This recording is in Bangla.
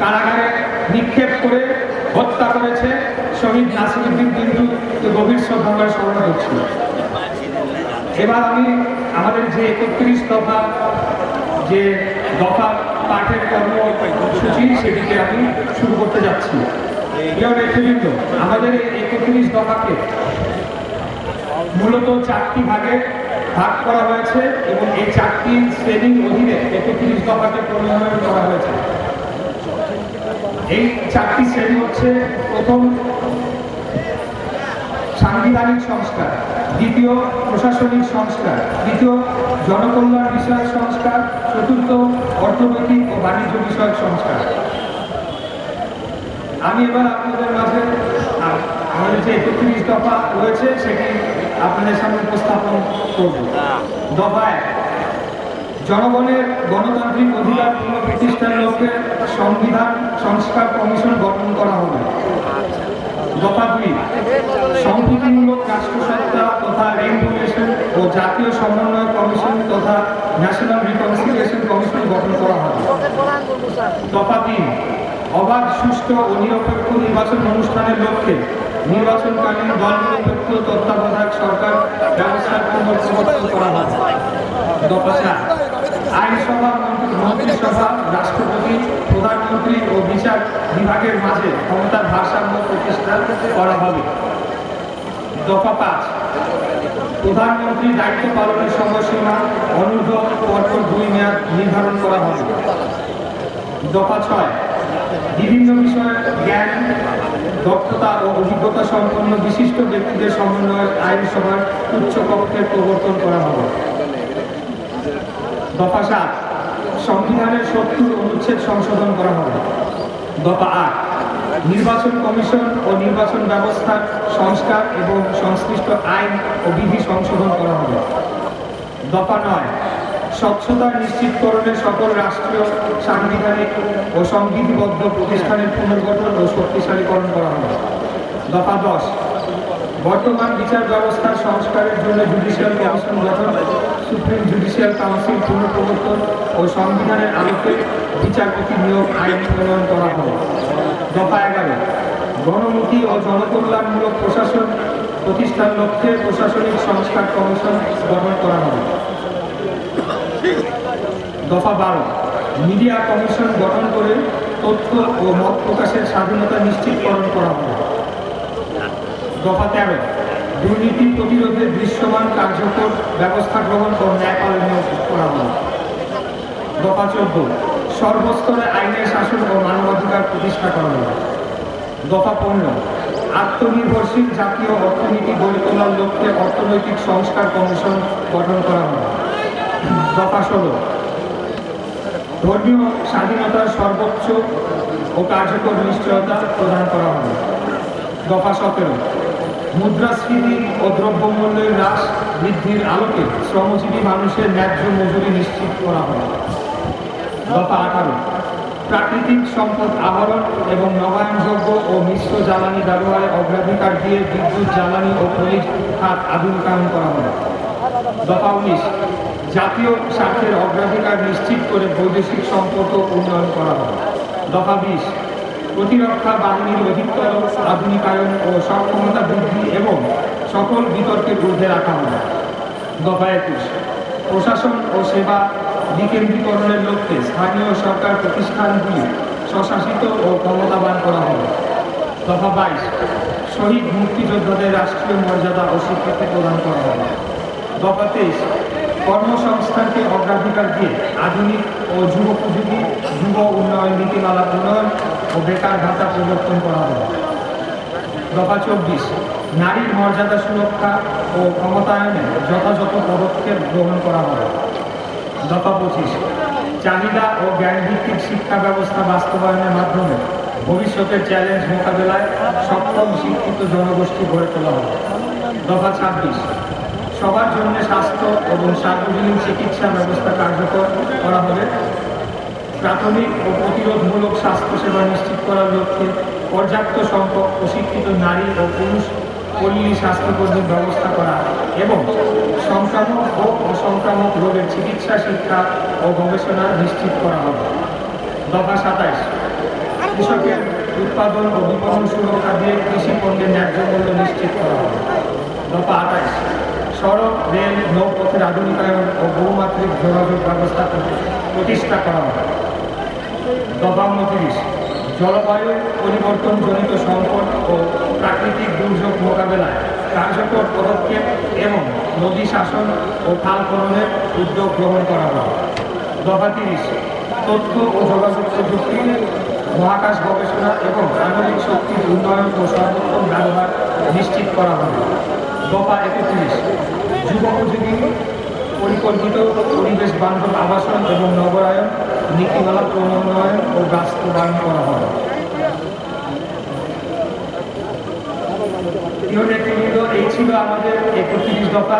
কারাগারে নিক্ষেপ করে হত্যা করেছে শহীদ নাসিরুদ্দিন কিন্তু গভীর শ্রদ্ধাঙ্গায় স্মরণ করছিল এবার আমি আমাদের যে একত্রিশ দফা যে দফা পাঠের কর্মসূচি সেটিকে আমি শুরু করতে যাচ্ছি। নেতৃবৃন্দ, আমাদের একত্রিশ দফাকে মূলত চারটি ভাগে ভাগ করা হয়েছে এবং এই চারটি শ্রেণির অধীনে একত্রিশ দফাকে প্রণয়ন করা হয়েছে। এই চারটি শ্রেণি হচ্ছে প্রথম সাংবিধানিক সংস্কার, দ্বিতীয় প্রশাসনিক সংস্কার, তৃতীয় জনকল্যাণ বিষয়ক সংস্কার, চতুর্থ অর্থনৈতিক ও বাণিজ্য বিষয়ক সংস্কার। আমি এবার আপনাদের মাঝে আমাদের যে একত্রিশ দফা রয়েছে, সেটি আপনাদের সামনে উপস্থাপন করব। দফা এক জনগণের গণতান্ত্রিক অধিকার পুনঃপ্রতিষ্ঠার লক্ষ্যে সংবিধান সংস্কার কমিশন গঠন করা হবে। দফা দুই সম্প্রীতিমূলক রাষ্ট্রসত্তা তথা রেগুলেশন ও জাতীয় সমন্বয় কমিশন তথা ন্যাশনাল রিকনসিলিয়েশন কমিশন গঠন করা হবে। দফা তিন অবাধ, সুষ্ঠু ও নিরপেক্ষ নির্বাচন অনুষ্ঠানের লক্ষ্যে নির্বাচনকালীন দল নিরপেক্ষ তত্ত্বাবধায়ক সরকার ব্যবস্থার করা হবে। দফা চার আইনসভা মন্ত্রী- মন্ত্রিসভা, রাষ্ট্রপতি, প্রধানমন্ত্রী ও বিচার বিভাগের মাঝে ক্ষমতার ভারসাম্য প্রতিষ্ঠা করা হবে। দফা পাঁচ, প্রধানমন্ত্রী দায়িত্ব পালনের সময়সীমা অনূর্ধ্ব পরপর দুই মেয়াদ নির্ধারণ করা হবে। দফা ছয়, বিভিন্ন বিষয়ে জ্ঞান, দক্ষতা ও অভিজ্ঞতা সম্পন্ন বিশিষ্ট ব্যক্তিদের সমন্বয়ে আইনসভার উচ্চ কক্ষের প্রবর্তন করা হবে। দফা সাত, সংবিধানের সত্তর অনুচ্ছেদ সংশোধন করা হবে। দফা আট, নির্বাচন কমিশন ও নির্বাচন ব্যবস্থার সংস্কার এবং সংশ্লিষ্ট আইন ও বিধি সংশোধন করা হবে। দফা নয়, স্বচ্ছতা নিশ্চিতকরণে সকল রাষ্ট্রীয়, সাংবিধানিক ও সংবিধিবদ্ধ প্রতিষ্ঠানের পুনর্গঠন ও শক্তিশালীকরণ করা হবে। দফা দশ বর্তমান বিচার ব্যবস্থার সংস্কারের জন্য জুডিশিয়াল কমিশন গঠন সুপ্রিম জুডিশিয়াল কাউন্সিল পুনঃপ্রবর্তন ও সংবিধানের আলোকে বিচারপতি নিয়োগ আইন প্রণয়ন করা হবে। দফা এগারো। গণমুখী ও জনকল্যাণমূলক প্রশাসন প্রতিষ্ঠার লক্ষ্যে প্রশাসনিক সংস্কার কমিশন গঠন করা হবে। দফা বারো। মিডিয়া কমিশন গঠন করে তথ্য ও মত প্রকাশের স্বাধীনতা নিশ্চিতকরণ করা হবে। দফা তেরো দুর্নীতি প্রতিরোধে দৃশ্যমান কার্যকর ব্যবস্থা গ্রহণ ও ন্যায় পালনীয় করা হল দফা চোদ্দ, সর্বস্তরে আইনের শাসন ও মানবাধিকার প্রতিষ্ঠা করা হল দফা পনেরো, আত্মনির্ভরশীল জাতীয় অর্থনীতি গড়ে তোলার লক্ষ্যে অর্থনৈতিক সংস্কার কমিশন গঠন করা হবে দফা ষোলো, ধর্মীয় স্বাধীনতার সর্বোচ্চ ও কার্যকর নিশ্চয়তা প্রদান করা হবে দফা সতেরো মুদ্রাস্ফীতি ও দ্রব্যমূল্যের হ্রাস বৃদ্ধির আলোকে শ্রমজীবী মানুষের ন্যায্য মজুরি নিশ্চিত করা হবে দফা আঠারো, প্রাকৃতিক সম্পদ আহরণ এবং নবায়নযোগ্য ও মিশ্র জ্বালানি ব্যবহারে অগ্রাধিকার দিয়ে বিদ্যুৎ, জ্বালানি ও খনিজ খাত আধুনিকায়ন করা হবে দফা উনিশ, জাতীয় স্বার্থের অগ্রাধিকার নিশ্চিত করে বৈদেশিক সম্পর্ক উন্নয়ন করা হবে দফা বিশ প্রতিরক্ষা বাহিনীর অধিকতর আধুনিকায়ন ও সক্ষমতা বৃদ্ধি এবং সকল বিতর্কের ঊর্ধ্বে রাখা হবে দফা একুশ। প্রশাসন ও সেবা বিকেন্দ্রীকরণের লক্ষ্যে স্থানীয় সরকার প্রতিষ্ঠানগুলি স্বশাসিত ও ক্ষমতাবান করা হবে। দফা বাইশ। শহীদ মুক্তিযোদ্ধাদের রাষ্ট্রীয় মর্যাদা ও স্বীকৃতি প্রদান করা হবে। দফা তেইশ। কর্মসংস্থানকে অগ্রাধিকার দিয়ে আধুনিক ও যুগোপযোগী যুব উন্নয়ন নীতিমালা প্রণয়ন ও বেকার ভাতা প্রবর্তন করা হবে। দফা চব্বিশ, নারীর মর্যাদা সুরক্ষা ও ক্ষমতায়নে যথাযথ পদক্ষেপ গ্রহণ করা হবে। দফা পঁচিশ, চাহিদা ও জ্ঞানভিত্তিক শিক্ষা ব্যবস্থা বাস্তবায়নের মাধ্যমে ভবিষ্যতের চ্যালেঞ্জ মোকাবেলায় সক্ষম শিক্ষিত জনগোষ্ঠী গড়ে তোলা হবে। দফা ছাব্বিশ, সবার জন্য স্বাস্থ্য এবং সার্বজনীন চিকিৎসা ব্যবস্থা কার্যকর করা হবে। প্রাথমিক ও প্রতিরোধমূলক স্বাস্থ্যসেবা নিশ্চিত করার লক্ষ্যে পর্যাপ্ত সংখ্যক প্রশিক্ষিত নারী ও পুরুষ পল্লী স্বাস্থ্যকর্মীর ব্যবস্থা করা এবং সংক্রামক ও অসংক্রামক রোগের চিকিৎসা, শিক্ষা ও গবেষণা নিশ্চিত করা হবে। দফা সাতাইশ। কৃষকের উৎপাদন ও বিপণন সুরক্ষা দিয়ে কৃষি পণ্যের ন্যায্য মূল্য নিশ্চিত করা হবে। দফা আঠাইশ। সড়ক, রেল, নৌপথের আধুনিকায়ন ও বহুমাত্রিক যোগাযোগ ব্যবস্থা প্রতিষ্ঠা করা হবে। দফা উনত্রিশ জলবায়ু পরিবর্তনজনিত সংকট ও প্রাকৃতিক দুর্যোগ মোকাবেলায় কার্যকর পদক্ষেপ এবং নদী শাসন ও খাল খননের উদ্যোগ গ্রহণ করা হবে দফা তিরিশ, তথ্য ও যোগাযোগ প্রযুক্তি, মহাকাশ গবেষণা এবং আণবিক শক্তির উন্নয়ন ও সর্বোত্তম ব্যবহার নিশ্চিত করা হবে দফা একত্রিশ যুব উপযোগী পরিকল্পিত পরিবেশ বান্ধব আবাসন এবং নগরায়ন নীতিমালা প্রণয়ন ও বাস্তবায়ন করা হবে এই ছিল আমাদের একত্রিশ দফা।